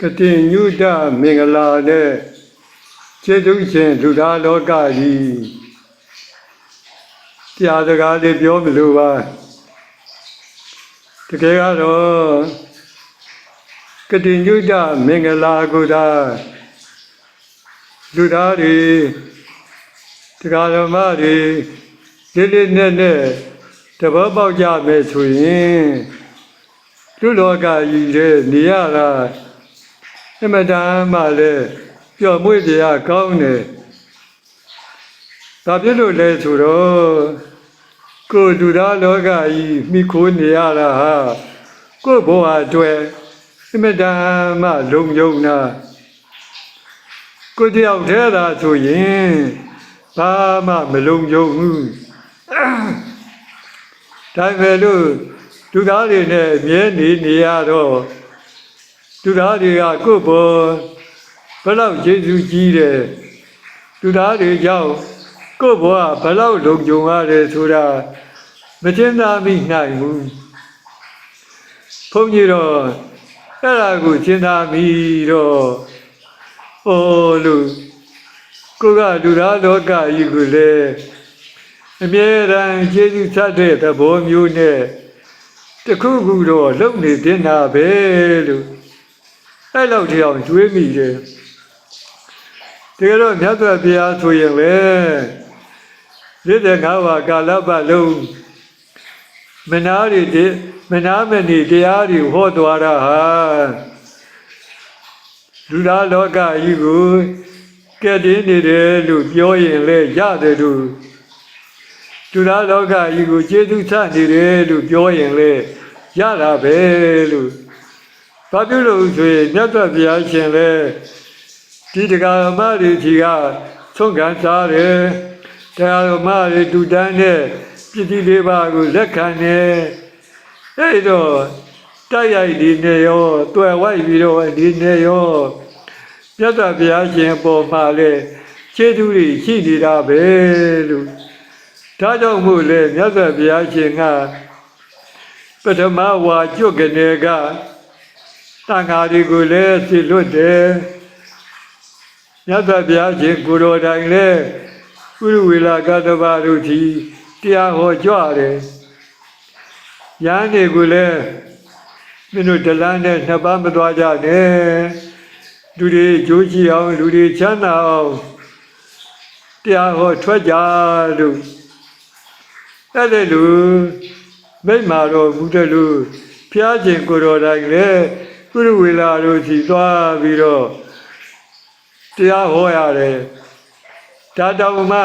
ကတိညုတမင်္ဂလာနဲ့ကျေးဇူးရှင်လူသားလောကကြီးတရားစကားလေးပြောမလို့ပါတကယ်ကတော့ကတိညုတမင်္ဂလာကိုသာလူသားတွေတရားဓမ္မတွေလေးလေးနက်နက်တဘောပေါက်ကြမယ်ဆိုရင်လူလောကကြီးရဲ့နေရတာ အမတန်မှလည်းပျော်မွေ့ကြရကောင်းတယ်။ဒါဖြစ်လို့လဲဆိုတော့ကိုယ်လူသားလောကကြီးမိခိုးနေရတာဟာကိုယ့်ဘဝအတွက်အမတန်မှလုံယုံနာကိုယ်တယောက်တည်းသာဆိုရင်ဘာမှမလုံယုံဘူး။ဒါပေမဲ့လို့လူသားတွေနဲ့အမြဲနေနေရတော့ လူသားတွေကကိုယ့်ဘောဘယ်လောက်ကျေးဇူးကြီးတယ်လူသားတွေကြောင့်ကိုယ့်ဘောကဘယ်လောက်လုံခြုံရတယ်ဆိုတာမသိသာမိနိုင်ဘူးဘုန်းကြီးတော့အဲ့ဒါကိုသိသာမိတော့ဟိုလူကိုကလူသားလောကကြီးကိုလည်းအမြဲတမ်းကျေးဇူးဆက်တဲ့သဘောမျိုးနဲ့တခုခုတော့လုံနေတင်တာပဲလို့ အဲ့လောက်တယောက်ကျွေးမိတယ်တကယ်တော့မြတ်စွာဘုရားဆိုရင်လေလက်တဲ့ငါးပါးကာလပတ်လုံးမနာရီတမနာမဏီတရားတွေဟောသွားတာဟာလူသားလောကကြီးကိုကဲ့တင်နေတယ်လို့ပြောရင်လေရတယ်လို့လူသားလောကကြီးကိုကျေးဇူးဆနေတယ်လို့ပြောရင်လေရတာပဲလို့ ဘာဖြစ်လို့ဆိုရင်မြတ်စွာဘုရားရှင်လေဒီတရားဓမ္မတွေကြီးကဆုံးခံစားတယ်တရားဓမ္မတွေတူတန်းတဲ့ပြည့်စည်လေးပါးကိုလက်ခံတယ်အဲ့တော့တိုက်ရိုက်ဒီနေရောတွေ့ဝိုက်ပြီးတော့ဒီနေရောမြတ်စွာဘုရားရှင်ပေါ်မှာလေခြေသူတွေရှိနေတာပဲလို့ဒါကြောင့်မို့လေမြတ်စွာဘုရားရှင်ကပထမဝါကျွတ်ကနေက တန်ဃာတွေကိုလည်းသိလွတ်တယ်မြတ်စွာဘုရားရှင်ကိုယ်တော်တိုင်လည်းကုရဝေလာကတ္တဗတို့ဒီတရားဟောကြွတယ်ရဟန်းတွေကိုလည်းမင်းတို့ဒလန်းနဲ့နှစ်ပန်းမသွားကြနဲ့လူတွေကြိုးကြည့်အောင်လူတွေချမ်းသာအောင်တရားဟောထွက်ကြလို့အဲ့ဒီလူမိမ့်မာတော်ဘုဒ္ဓလူဖျားခြင်းကိုယ်တော်တိုင်လည်း ကုရဝေလာတို့စီသွားပြီးတော့တရားဟောရတယ်ဒါတောင်မှ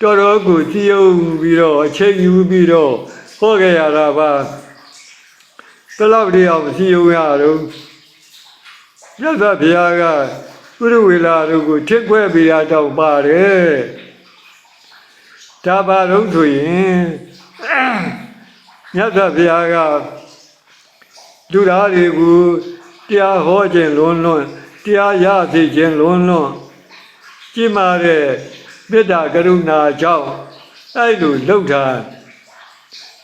တော်တော်ကိုကြည်ယုံပြီးတော့အချိန်ယူပြီးတော့ဟောခဲ့ရတာပါဘယ်လောက်တည်းအောင်ကြည်ယုံရတော့မြတ်စွာဘုရားကကုရဝေလာတို့ကိုထစ်ခွဲပေးတာတောင်ပါတယ်ဒါပါတော့ဆိုရင်မြတ်စွာဘုရားက လူသားတွေကိုတရားဟောခြင်းလွန်းလွန်းတရားရသိခြင်းလွန်းလွန်းကြည်မာတဲ့မေတ္တာကရုဏာကြောင့်အဲ့လိုလှုပ်တာ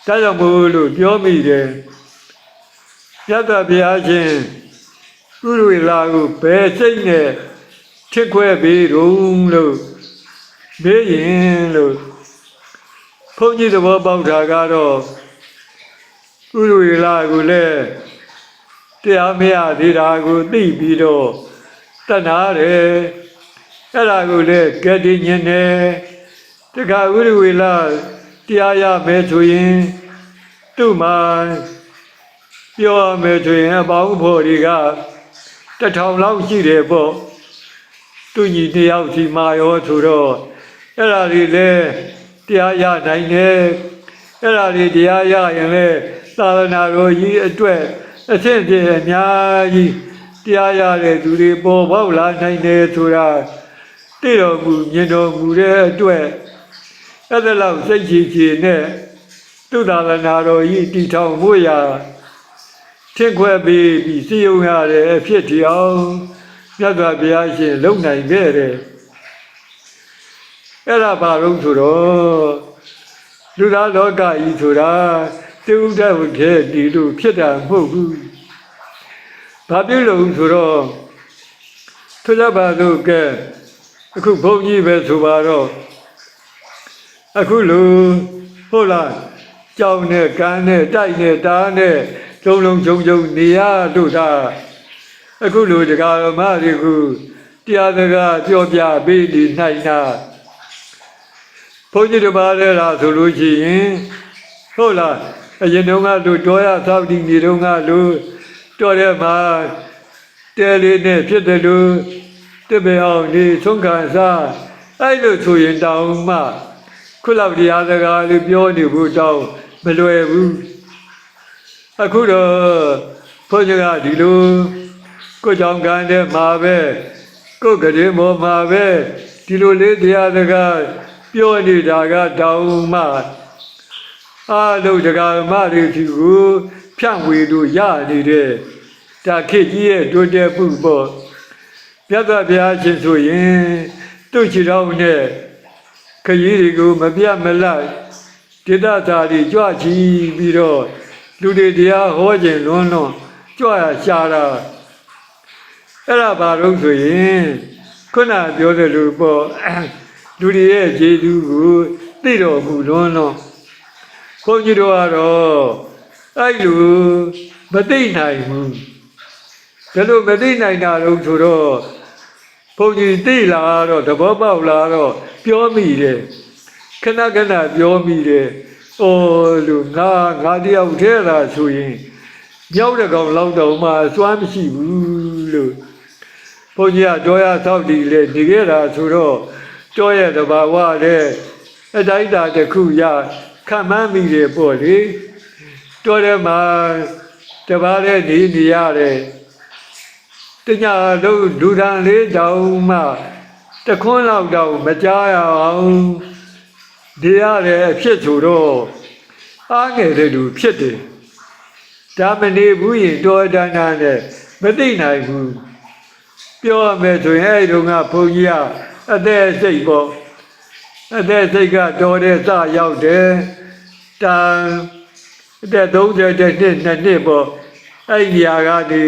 ဒါကြောင့်မို့လို့ပြောမိတယ်မြတ်စွာဘုရားရှင်ကုရဝေလာကိုဘယ်စိတ်နဲ့ထစ်ခွဲပြီးတုံးလို့မေးရင်လို့ဘုန်းကြီးသဘောပေါက်တာကတော့ကုရဝေလာကိုလည်း တရားမရသေးတာကိုသိပြီးတော့တဏှာတယ်အဲ့ဒါကိုလည်းကတိညင်တယ်တခါဥရဝေလာတရားရမယ်ဆိုရင်သူ့မှာပြောရမယ်ဆိုရင်အပေါင်းဖော်တွေကတထောင်လောက်ရှိတယ်ပေါ့သူညီတယောက်စီမာရောဆိုတော့အဲ့ဒါတွေလည်းတရားရနိုင်တယ်အဲ့ဒါတွေတရားရရင်လည်းသာသနာတော်ကြီးအတွက် အဆင့်ပြေအများကြီးတရားရတဲ့သူတွေပေါ်ပေါက်လာနိုင်တယ်ဆိုတာသိတော်မူမြင်တော်မူတဲ့အတွက်အဲ့ဒါလောက်စိတ်ကြည်ကြည်နဲ့သူသာသနာတော်ကြီးတည်ထောင်ဖို့ရာထင်ခွဲပြီးပြီးစီယုံရတဲ့အဖြစ်တရားမြတ်စွာဘုရားရှင်လုံနိုင်ခဲ့တယ်အဲ့ဒါဘာလို့ဆိုတော့လူသားလောကကြီးဆိုတာ တူတတ်ခဲ့ဒီလိုဖြစ်တာမဟုတ်ဘူးဘာပြုလို့ဆိုတော့ထကြပါလို့ကဲအခုဘုန်းကြီးပဲဆိုပါတော့အခုလူဟုတ်လားကြောင်နဲ့ကန်းနဲ့တိုက်နဲ့တားနဲ့လုံးလုံးကြုံကြုံနေရလို့သာအခုလူဒကာတော်မတွေကတရားစကားပြောပြပေးဒီနိုင်တာဘုန်းကြီးတစ်ပါးလဲလားဆိုလို့ရှိရင်ဟုတ်လား အရင်တုန်းကလူတော်ရသောက်ဒီနေတုန်းကလူတော်တဲ့မှာတဲလေးနဲ့ဖြစ်တယ်လို့တပည့်အောင်ဒီသုံးခံစားအဲ့လိုဆိုရင်တောင်းမှခုလောက်တရားစကားလေးပြောနေဖို့တောင်းမလွယ်ဘူးအခုတော့ဘုန်းကြီးကဒီလိုကိုကြောင့်ကန်းတဲ့မှာပဲကိုကလေးမောမှာပဲဒီလိုလေးတရားစကားပြောနေတာကတောင်းမှ အားလုံးတရားမတွေဖြူကိုဖြန့်ဝေလို့ရနေတဲ့ဒါခေတ်ကြီးရဲ့တိုးတက်မှုပေါ့မြတ်စွာဘုရားရှင်ဆိုရင်သူ့ခြေတော်နဲ့ခရီးတွေကိုမပြတ်မလတ်ဒေသသာတွေကြွချီပြီးတော့လူတွေတရားဟောခြင်းလွန်းလွန်းကြွရရှာတာအဲ့ဒါဘာလို့ဆိုရင်ခုနပြောတဲ့လူပေါ့လူတွေရဲ့ခြေသူကိုသိတော်မူလွန်းလွန်း ဘုန်းကြီးတို့ကတော့အဲ့လိုမသိနိုင်ဘူးဒါလို့မသိနိုင်တာလို့ဆိုတော့ဘုန်းကြီးသိလာတော့သဘောပေါက်လာတော့ပြောမိတယ်ခဏခဏပြောမိတယ်အိုးလူငါငါတယောက်တည်းလားဆိုရင်မြောက်တဲ့ကောင်လောက်တော့မှစွမ်းမရှိဘူးလို့ဘုန်းကြီးကတော်ရသောက်တည်လေနေခဲ့တာဆိုတော့တော်ရဲ့တဘာဝတဲ့အတိုင်းတာတစ်ခုရ ခံမှန်းမိတယ်ပေါ့လေတော်တယ်မှာတပါးတဲ့နေနေရတယ်တညာလုံးလူတန်လေးတောင်မှတခွန်းလောက်တော့မကြားရအောင်ဒီရတဲ့အဖြစ်ဆိုတော့အားငယ်တဲ့လူဖြစ်တယ်ဒါမနေဘူးရင်တော်တန်တာနဲ့မသိနိုင်ဘူးပြောရမယ်ဆိုရင်အဲ့ဒီကဘုန်းကြီးကအသက်စိတ်ပေါ့အသက်စိတ်ကတော်တဲ့စရောက်တယ် တန်အသက်30တဲ့နှစ်နှစ်နှစ်ပေါ့အဲ့ဒီနေရာကနေ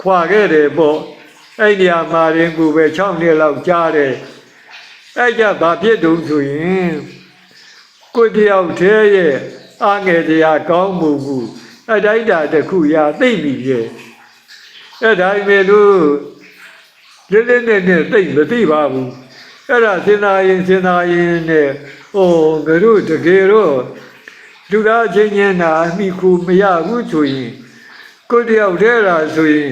ခွာခဲ့တယ်ပေါ့အဲ့ဒီနေရာမှာရင်ကိုပဲ6နှစ်လောက်ကြားတယ်အဲ့ကြဘာဖြစ်တုံးဆိုရင်ကိုတယောက်တည်းရဲ့အာငယ်တရားကောင်းမှုမှုအတိုင်းတာတစ်ခုရာသိပြီရဲ့အဲ့ဒါပေမဲ့လို့လေးလေးနဲ့နဲ့သိမသိပါဘူးအဲ့ဒါစဉ်းစားရင်စဉ်းစားရင်နဲ့ အိုးငါတို့တကယ်တော့လူသားချင်းချင်းနာအမိကိုမရဘူးဆိုရင်ကိုတယောက်တည်းလားဆိုရင်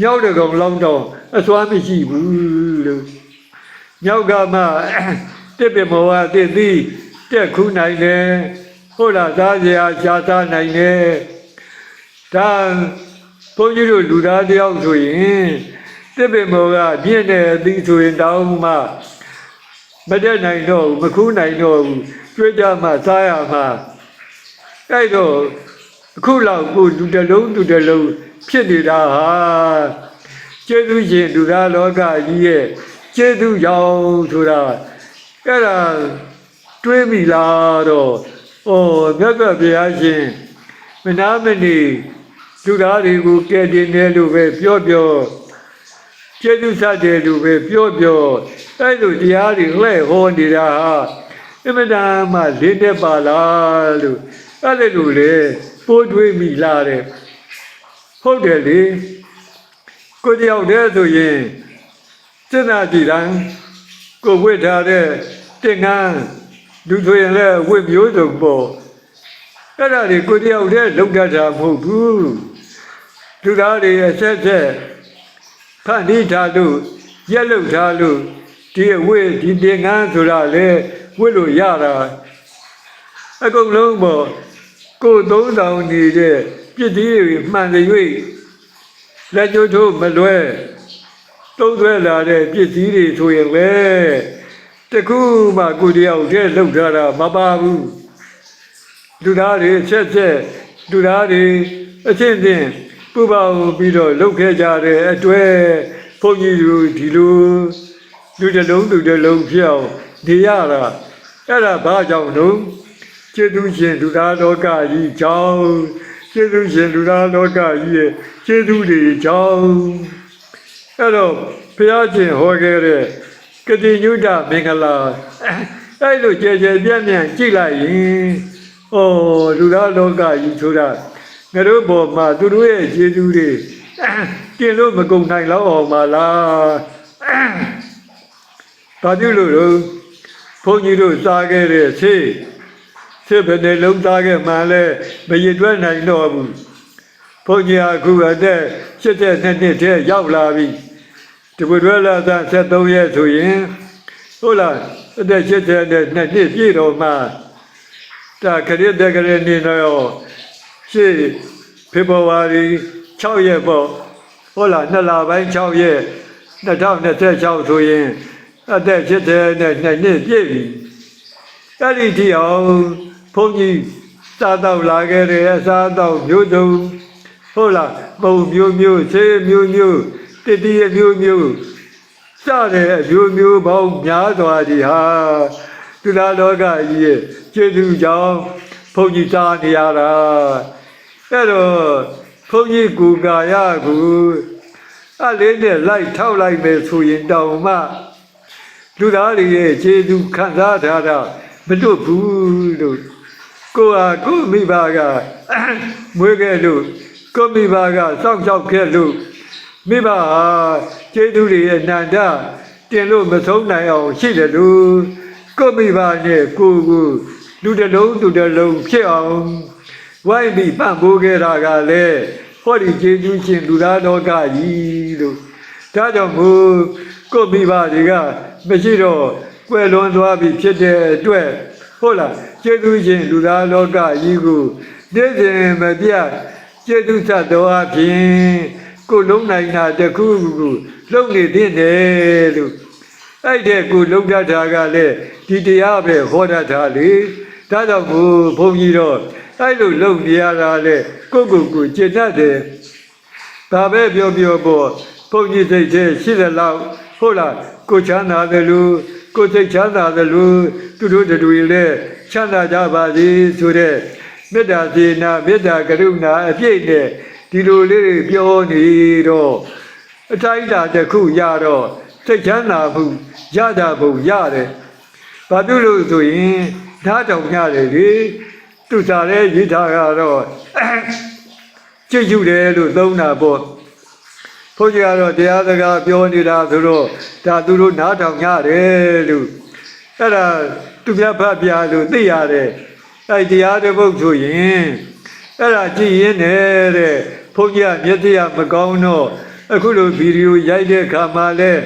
မြောက်တဲ့ကောင်လောက်တော့အစွမ်းမရှိဘူးလို့မြောက်ကမှတစ်ပင်မောဝတစ်သီးတက်ခုနိုင်တယ်ဟုတ်လားသားစရာရှားသားနိုင်တယ်ဒါဘုန်းကြီးတို့လူသားတယောက်ဆိုရင်တစ်ပင်မောကပြည့်နေသည်ဆိုရင်တောင်းမှ မတက်နိုင်တော့ဘူးမခူးနိုင်တော့ဘူးကြွေးကြမှစားရမှအဲ့တော့အခုလောက်ကိုလူတစ်လုံးလူတစ်လုံးဖြစ်နေတာဟာကျေးဇူးရှင်လူသားလောကကြီးရဲ့ကျေးဇူးရောင်ဆိုတာအဲ့ဒါတွေးမိလားတော့ဩမြတ်စွာဘုရားရှင်မနာမနေလူသားတွေကိုကယ်တင်တယ်လို့ပဲပြောပြော ကျေးဇူးစတယ်လို့ပဲပြောပြောအဲ့လိုတရားတွေလှဲ့ဟောနေတာဟာအမှန်တမ်းမှလင်းတဲ့ပါလားလို့အဲ့လိုလေပိုးတွေးမိလားတဲ့ဟုတ်တယ်လေကိုတယောက်တည်းဆိုရင်စိတ်နာကြည်တိုင်းကိုဝိထားတဲ့တင်ငန်းလူဆိုရင်လည်းဝိမျိုးစုံပေါ့အဲ့ဒါတွေကိုတယောက်တည်းလုံတတ်တာမဟုတ်ဘူးလူသားတွေအဆက်ဆက် ဖန်တီးထားလို့ရက်လုထားလို့ဒီအဝိဒီတင်ငန်းဆိုတာလေဝိလို့ရတာအကုန်လုံးပေါ့ကိုယ်သုံးဆောင်နေတဲ့ပြစ်သေးတွေမှန်တဲ့၍လက်ညှိုးထိုးမလွဲသုံးသွဲလာတဲ့ပြစ်စည်းတွေဆိုရင်ပဲတခုမှကိုတယောက်တည်းလောက်ထားတာမပါဘူးလူသားတွေချက်ချက်လူသားတွေအချင်းချင်း ပူပေါင်းပြီးတော့လှုပ်ခဲ့ကြတဲ့အတွက်ဘုန်းကြီးတို့ဒီလိုလူတစ်လုံးလူတစ်လုံးဖြစ်အောင်နေရတာအဲ့ဒါဘာကြောင့်လို့ကျေးဇူးရှင်လူသားလောကကြီးကြောင့်ကျေးဇူးရှင်လူသားလောကကြီးရဲ့ကျေးဇူးတွေကြောင့်အဲ့တော့ဘုရားရှင်ဟောခဲ့တဲ့ကတိညုတမင်္ဂလာအဲ့လိုကြဲကြဲပြန့်ပြန့်ကြည့်လိုက်ရင်ဩလူသားလောကကြီးဆိုတာ ငါတို့ဘောမှာသူတို့ရဲ့ကျေးဇူးတွေတင်လို့မကုန်နိုင်တော့အောင်ပါလားဘာဖြစ်လို့လဲဘုန်းကြီးတို့စားခဲ့တဲ့ဆေးဆေးဘယ်နဲ့လုံးသားခဲ့မှလဲမရည်တွက်နိုင်တော့ဘူးဘုန်းကြီးအခုအသက်82နှစ်တည်းရောက်လာပြီဒီဘွယ်လာသား73ရက်ဆိုရင်ဟုတ်လားအသက်82နှစ်ပြည့်တော့မှဒါခရစ်တက်ကလေးနေတော့ ရှေ့ဖေဖော်ဝါရီ6ရက်ပေါ့ဟုတ်လားနှစ်လပိုင်း6ရက်2026ဆိုရင်အသက်80နဲ့နှစ်နှစ်ပြည့်ပြီအဲ့ဒီတိအောင်ဘုန်းကြီးစားတော့လာခဲ့တဲ့အစားတော့မျိုးစုံဟုတ်လားပုံမျိုးမျိုးဆေးမျိုးမျိုးတတိယမျိုးမျိုးစတဲ့အမျိုးမျိုးပေါင်းများစွာဒီဟာသူသားလောကကြီးရဲ့ကျေးဇူးကြောင့်ဘုန်းကြီးစားနေရတာ အဲ့တော့ဘုန်းကြီးကူကာယကူအလေးနဲ့လိုက်ထောက်လိုက်မယ်ဆိုရင်တောင်မှလူသားတွေရဲ့ကျေးဇူးခံစားထားတာမလွတ်ဘူးလို့ကိုဟာကိုမိဘကမွေးခဲ့လို့ကိုမိဘကစောင့်ရှောက်ခဲ့လို့မိဘဟာကျေးဇူးတွေရဲ့နန္ဒတင်လို့မဆုံးနိုင်အောင်ရှိတယ်လို့ကိုမိဘနဲ့ကိုကိုလူတစ်လုံးသူတစ်လုံးဖြစ်အောင် ဝိုင်းပြီးပံ့ပိုးခဲ့တာကလည်းဟောဒီကျေးဇူးရှင်လူသားတော်ကကြီးလို့ဒါကြောင့်မို့ကိုမိဘတွေကမရှိတော့ကွယ်လွန်သွားပြီဖြစ်တဲ့အတွက်ဟုတ်လားကျေးဇူးရှင်လူသားလောကကြီးကိုနေ့စဉ်မပြတ်ကျေးဇူးဆက်တော်အဖြစ်ကိုလုံးနိုင်တာတခုခုလုံနေသင့်တယ်လို့အဲ့တဲ့ကိုလုံတတ်တာကလည်းဒီတရားပဲဟောတတ်တာလေဒါကြောင့်ကိုဘုန်းကြီးတော့ အဲ့လိုလုံနေရတာလေကိုကိုကိုကျင့်တတ်တယ်ဒါပဲပြောပြောပေါ့ဘုန်းကြီးစိတ်ထဲရှိတယ်လို့ဟုတ်လားကိုချမ်းသာတယ်လို့ကိုစိတ်ချမ်းသာတယ်လို့သူတို့တွေလည်းချမ်းသာကြပါစေဆိုတဲ့မေတ္တာစေနာမေတ္တာကရုဏာအပြည့်နဲ့ဒီလိုလေးတွေပြောနေတော့အတိုင်းတာတစ်ခုရတော့စိတ်ချမ်းသာမှုရတာပုံရတယ်။ဘာဖြစ်လို့ဆိုရင်ဓာတ်တောင်ရတယ်လေ သူစားတဲ့ရေးထားကတော့ကြည့်ယူတယ်လို့သုံးတာပေါ့။ဘုန်းကြီးကတော့တရားစကားပြောနေတာဆိုတော့ဒါသူတို့နားထောင်ရတယ်လို့အဲ့ဒါသူမြတ်ဖတ်ပြလို့သိရတယ်။အဲ့တရားတစ်ပုဒ်ဆိုရင်အဲ့ဒါကြည့်ရင်းနဲ့တဲ့ဘုန်းကြီးကမျက်စိကမကောင်းတော့အခုလိုဗီဒီယိုရိုက်တဲ့ခါမှလည်း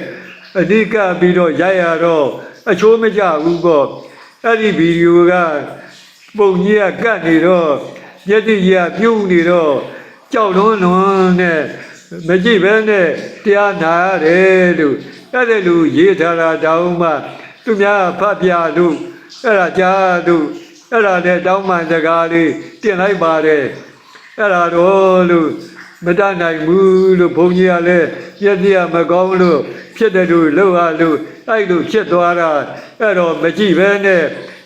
အဓိကပြီးတော့ရိုက်ရတော့အချိုးမကျဘူးပေါ့အဲ့ဒီဗီဒီယိုက ပုံကြီးကကတ်နေတော့မျက်စိကြီးကပြုံးနေတော့ကြောက်လွန်းလွန်းနဲ့မကြည့်ပဲနဲ့တရားနာရတယ်လို့အဲ့ဒါလူရေးထားတာတောင်းမှသူများဖတ်ပြလို့အဲ့ဒါကြားလို့အဲ့ဒါနဲ့တောင်းမှန်စကားလေးတင်လိုက်ပါတယ်အဲ့ဒါတော့လို့မတတ်နိုင်ဘူးလို့ဘုန်းကြီးကလည်းပြည့်စည်မကောင်းလို့ဖြစ်တဲ့လူလှုပ်ရလို့အဲ့လိုဖြစ်သွားတာအဲ့တော့မကြည့်ပဲနဲ့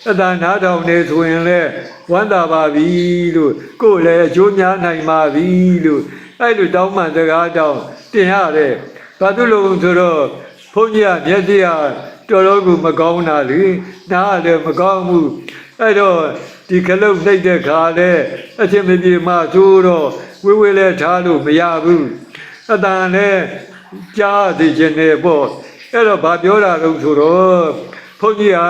အတန်နာထောင်နေဆိုရင်လည်းဝမ်းသာပါပြီလို့ကိုယ်လည်းအကျိုးများနိုင်ပါပြီလို့အဲ့လိုတောင်းမှန်စကားတောင်းတင်ရတယ်ဘာလို့လို့ဆိုတော့ဘုန်းကြီးကမျက်စိကတော်တော်ကိုမကောင်းတာလေနားလည်းမကောင်းဘူးအဲ့တော့ဒီခလုတ်နှိပ်တဲ့ခါလဲအချင်းမပြေမှသိုးတော့ဝေးဝေးလဲထားလို့မရဘူးအတန်လဲကြားသိခြင်းနဲ့ပေါ့အဲ့တော့ဘာပြောတာလို့ဆိုတော့ဘုန်းကြီးဟာ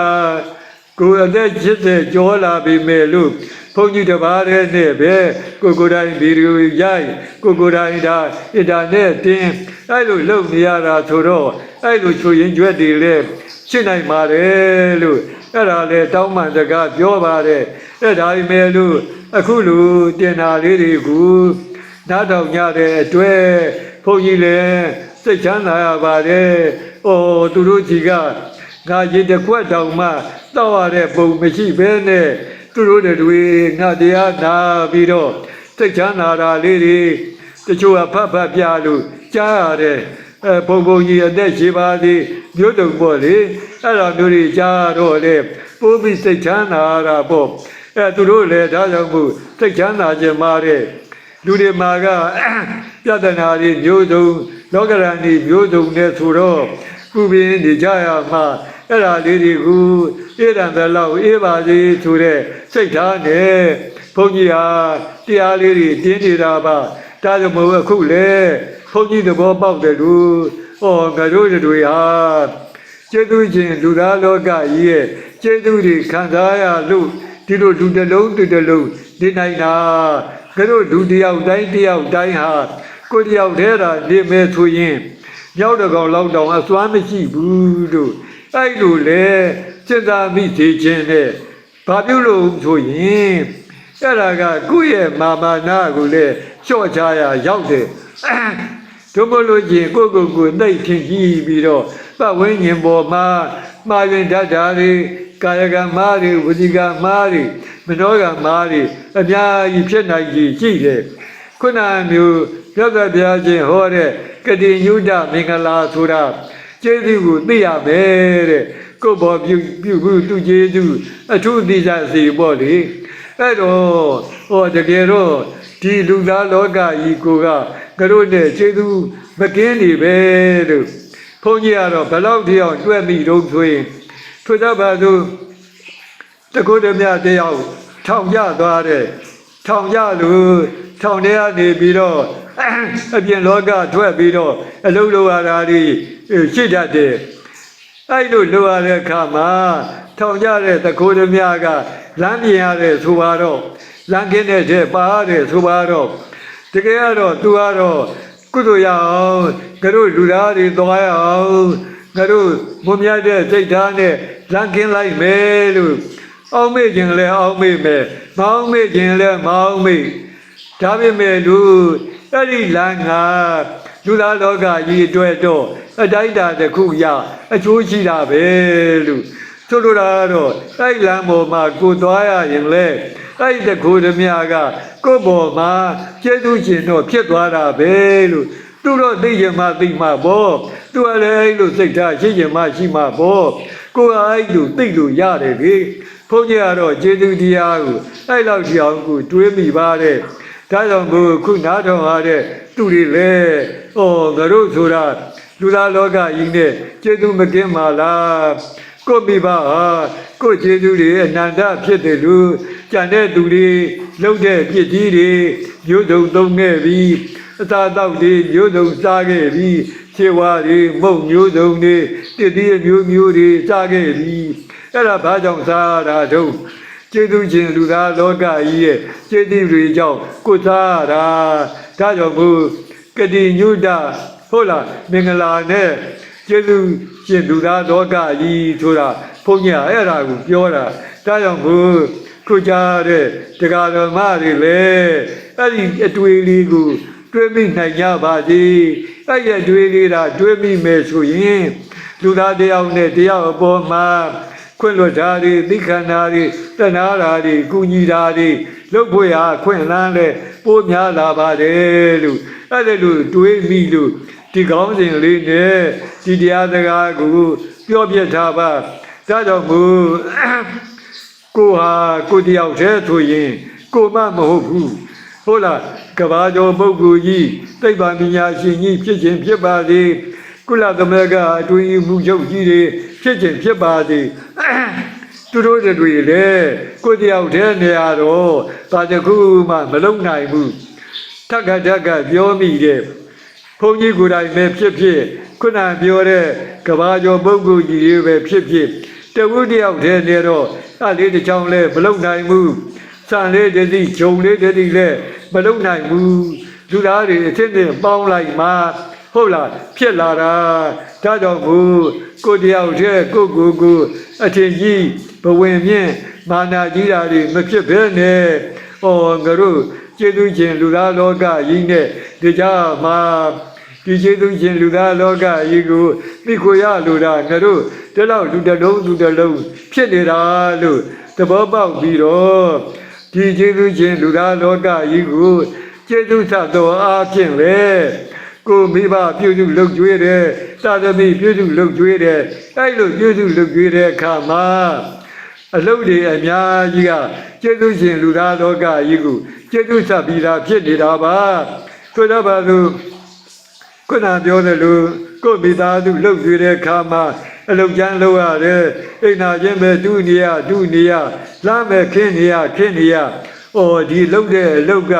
ကိုယ်အသက်80ကျော်လာပြီမဲ့လို့ဘုန်းကြီးတပါးတည်းနဲ့ပဲကိုကိုယ်တိုင်ဗီဒီယိုရိုက်ကိုကိုယ်တိုင်ဒါအင်တာနက်တင်အဲ့လိုလုပ်နေရတာဆိုတော့အဲ့လိုချွေရင်ကြွက်တွေလဲရှင်းနိုင်ပါတယ်လို့အဲ့ဒါလေတောင်းမှန်စကားပြောပါတယ်အဲ့ဒါပေမဲ့လို့အခုလူတင်တာလေးတွေကိုနားထောင်ကြတဲ့အတွက်ဘုန်းကြီးလည်းစိတ်ချမ်းသာရပါတယ်။အိုးသူတို့ကြီးက ငါရေတကွက်တောင်မှတောက်ရတဲ့ပုံမရှိဘဲနဲ့သူတို့တွေငါတရားနာပြီးတော့စိတ်ချမ်းသာတာလေးတွေတချို့ကဖတ်ဖတ်ပြလို့ကြားရတယ်။အဲဘုံဘုံကြီးအသက်ရှိပါသည်မြို့တုံပေါ့လေအဲ့လိုမျိုးတွေကြားတော့လေပိုးပြီးစိတ်ချမ်းသာတာပေါ့အဲသူတို့လည်းဒါကြောင့်မို့စိတ်ချမ်းသာခြင်းမာတဲ့လူတွေမှာကပြဿနာတွေမျိုးစုံလောကရန်တွေမျိုးစုံနဲ့ဆိုတော့ကုပင်းနေကြရမှာ အဲ့ဒါလေးတွေကိုအေးရန်တလောက်အေးပါစေဆိုတဲ့စိတ်ထားနဲ့ဘုန်းကြီးဟာတရားလေးတွေတင်းနေတာပါဒါကြောင့်မို့အခုလေဘုန်းကြီးသဘောပေါက်တယ်လို့ဟောငါတို့တွေဟာကျေးဇူးရှင်လူသားလောကကြီးရဲ့ကျေးဇူးတွေခံစားရလို့ဒီလိုလူတစ်လုံးတစ်တစ်လုံးနေနိုင်တာကတို့လူတစ်ယောက်တိုင်းတစ်ယောက်တိုင်းဟာကိုယ်တစ်ယောက်တည်းတာနေမဲ့ဆိုရင်မြောက်တကောင်လောက်တောင်အစွမ်းမရှိဘူးတို့ အဲ့လိုလေစိတ်သာမိသေးခြင်းနဲ့ဘာပြုလို့ဆိုရင်အဲ့ဒါကကိုယ့်ရဲ့မာမာနာကိုလေလျှော့ချရရောက်တယ်တို့မလို့ချင်းကိုယ့်ကိုယ်ကိုယ်နှိတ်ထင်ကြည့်ပြီးတော့ပတ်ဝန်းကျင်ပေါ်မှာမှားရင်တတ်တာတွေကာယကံမားတွေဝစီကံမားတွေမနောကံမားတွေအများကြီးဖြစ်နိုင်ကြီးရှိတယ်ခုနမျိုးမြတ်စွာဘုရားရှင်ဟောတဲ့ကတိညုတမင်္ဂလာဆိုတာ ကျေးဇူးကိုသိရမယ်တဲ့ကိုယ့်ဘောပြုပြုဘူးသူကျေးဇူးအထူးသိကြစီပေါ့လေအဲ့တော့ဟောတကယ်တော့ဒီလူသားလောကကြီးကိုကကတို့နဲ့ကျေးဇူးမကင်းနေပဲလို့ဘုန်းကြီးကတော့ဘယ်လောက်တယောက်တွေ့မိတော့ဆိုရင်ထို့ကြပါစို့တကုတ္တမြတယောက်ထောင်ကြသွားတဲ့ထောင်ကြလို့ထောင်ထဲကနေပြီးတော့အပြင်လောကထွက်ပြီးတော့အလုံးလိုရတာတွေ ရှိတတ်တယ်အဲ့လိုလိုရတဲ့အခါမှာထောင်ကြတဲ့တကိုးသမားကလမ်းပြင်ရတဲ့ဆိုပါတော့လမ်းကင်းတဲ့တဲ့ပါရတဲ့ဆိုပါတော့တကယ်ကတော့သူကတော့ကုသိုလ်ရအောင်ငါတို့လူသားတွေသွားရအောင်ငါတို့မွန်မြတ်တဲ့စိတ်ဓာတ်နဲ့လမ်းကင်းလိုက်မယ်လို့အောက်မေ့ခြင်းလည်းအောက်မေ့မယ်မအောင်မေ့ခြင်းလည်းမအောင်မေ့ဒါပေမဲ့လူအဲ့ဒီလမ်းက လူသားလောကကြီးအတွက်တော့အတိုင်းအတာတစ်ခုရအကျိုးရှိတာပဲလို့ဆိုလိုတာကတော့အဲ့လမ်းပေါ်မှာကိုသွားရရင်လေအဲ့တကူဓမြကကိုယ့်ပေါ်မှာကျေးဇူးရှင်တော့ဖြစ်သွားတာပဲလို့သူတော့သိချင်မှသိမှပေါ့သူကလည်းအဲ့လိုစိတ်ထားရှိချင်မှရှိမှပေါ့ကိုယ်ကအဲ့လိုသိလို့ရတယ်လေဘုန်းကြီးကတော့ကျေးဇူးတရားကိုအဲ့လောက်ကြောင်ကိုတွေးမိပါတယ်ဒါကြောင့်မို့ခုနားထောင်ရတဲ့သူတွေလေ ဩငါတို့ဆိုတာလူသားလောကကြီးနဲ့ကျေသူမကင်းပါလားကိုမိဘဟာကိုကျေသူတွေအနန္တဖြစ်တယ်လို့ကြံတဲ့သူတွေလှုပ်တဲ့ပြစ်ကြီးတွေမျိုးစုံသုံးခဲ့ပြီးအသာတောက်တွေမျိုးစုံစားခဲ့ပြီးခြေဝါတွေမုံမျိုးစုံတွေတည်တည်မျိုးမျိုးတွေစားခဲ့ပြီးအဲ့ဒါဘာကြောင့်စားရတာတော့ကျေးဇူးရှင်လူသားလောကကြီးရဲ့ကျေးဇူးတွေကြောင့်ကိုစားတာဒါကြောင့်ဘု ကတိညုတဟုတ်လားမင်္ဂလာနဲ့ကျေးဇူးရှင်လူသားလောကကြီးဆိုတာဘုန်းကြီးကအဲ့ဒါကိုပြောတာဒါကြောင့်ဘုခုကြားတဲ့တရားတော်မတွေလည်းအဲ့ဒီအတွေ့အလေးကိုတွေးမိနိုင်ကြပါစေအဲ့ဒီအတွေ့အလေးဒါတွေးမိမယ်ဆိုရင်လူသားတယောက်နဲ့တယောက်အပေါ်မှာ ခွင့်လွတ်တာတွေသိခန္ဓာတွေတဏှာဓာတွေကုညီတာတွေလုတ်ဖို့ရခွင့်လန်းလဲပိုးများလာပါတယ်လို့အဲ့ဒါလို့တွေးမိလို့ဒီကောင်းစဉ်လေးနဲ့ဒီတရားစကားကိုပြောပြထားပါဒါကြောင့်မို့ကိုဟာကိုတယောက်တည်းဆိုရင်ကိုမမဟုတ်ဘူးဟုတ်လားကဘာကျော်ပုဂ္ဂိုလ်ကြီးသိပ္ပံပညာရှင်ကြီးဖြစ်ခြင်းဖြစ်ပါစေကုလသမဂ္ဂအတွင်းမှုချုပ်ကြီးတွေဖြစ်ခြင်းဖြစ်ပါစေ သူတို့တွေလေကိုတယောက်တည်းနေရတော့ဘာတစ်ခုမှမလုံနိုင်ဘူးထက်ကထက်ကပြောမိတယ်ဘုန်းကြီးကိုယ်တိုင်ပဲဖြစ်ဖြစ်ခုနပြောတဲ့ကဘာကျော်ပုဂ္ဂိုလ်ကြီးတွေပဲဖြစ်ဖြစ်တဝုတယောက်တည်းနေတော့အလေးတစ်ချောင်းလဲမလုံနိုင်ဘူးစံလေးတည်းဂျုံလေးတည်းလဲမလုံနိုင်ဘူးလူသားတွေအစ်စ်နဲ့ပေါင်းလိုက်မှ ဟုတ်လားဖြစ်လာတာဒါကြောင့်မို့ကိုတယောက်တည်းကိုကိုကိုအထင်ကြီးဘဝင်မြင့်မာနာကြီးတာတွေမဖြစ်ဘဲနဲ့ဟောငါတို့ကျေးဇူးရှင်လူသားလောကကြီးနဲ့ဒီကြမှာဒီကျေးဇူးရှင်လူသားလောကကြီးကိုသိခွေရလိုတာငါတို့တလောက်လူတစ်လုံးလူတစ်လုံးဖြစ်နေတာလို့သဘောပေါက်ပြီးတော့ဒီကျေးဇူးရှင်လူသားလောကကြီးကိုကျေးဇူးသတော်အားဖြင့်လေ ကိုမိဘပြုစုလုပ်ကျွေးတယ်သာသမီပြုစုလုပ်ကျွေးတယ်အဲ့လိုပြုစုလုပ်ကျွေးတဲ့အခါမှာအလုတ်တွေအများကြီးကကျေးဇူးရှင်လူသားလောကကြီးကိုကျေးဇူးဆက်ပြီးသားဖြစ်နေတာပါဆိုတော့ပါလို့ခုနပြောသလိုကိုယ့်မိသားစုလှုပ်ကြွေးတဲ့ခါမှာအလုတ်ကျန်းလှုပ်ရတယ်အိမ်နာချင်းပဲတူနေရတူနေရလာမဲ့ခင်းနေရခင်းနေရအော်ဒီလှုပ်တဲ့အလုတ်က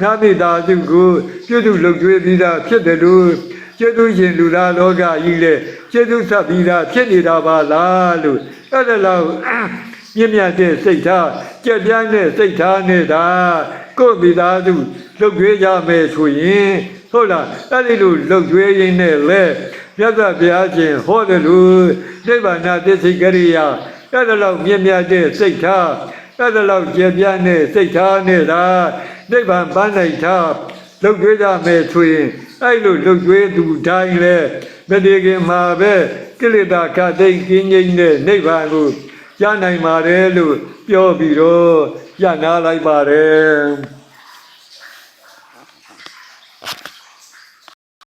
ငါမိသားစုကိုပြုစုလှုပ်ကြွေးပြီးသားဖြစ်တယ်လို့ကျေးဇူးရှင်လူသားလောကကြီးလေကျေးဇူးဆက်ပြီးသားဖြစ်နေတာပါလားလို့အဲ့ဒါလောက်မြင့်မြတ်တဲ့စိတ်ထားကြက်ပြန်းတဲ့စိတ်ထားနေတာကိုယ့်မိသားစုလှုပ်ကြွေးကြမယ်ဆိုရင်ဟုတ်လားအဲ့ဒီလိုလှုပ်ကြွေးရင်းနဲ့လေမြတ်စွာဘုရားရှင်ဟောတယ်လို့နိဗ္ဗာန်သစ္စိကရိယာအဲ့ဒါလောက်မြင့်မြတ်တဲ့စိတ်ထားအဲ့ဒါလောက်ကြက်ပြန်းတဲ့စိတ်ထားနေတာ နိဗ္ဗာန်ပန်းနိုင်ထားလှုပ်ကြွေးကြမယ်ဆိုရင်အဲ့လိုလှုပ်ကြွေးသူတိုင်းလေမတည်ခင်မှာပဲကိလေသာခတ်သိမ်းကင်းငြိမ်းတဲ့နိဗ္ဗာန်ကိုရနိုင်ပါတယ်လို့ပြောပြီးတော့ရနာလိုက်ပါတယ်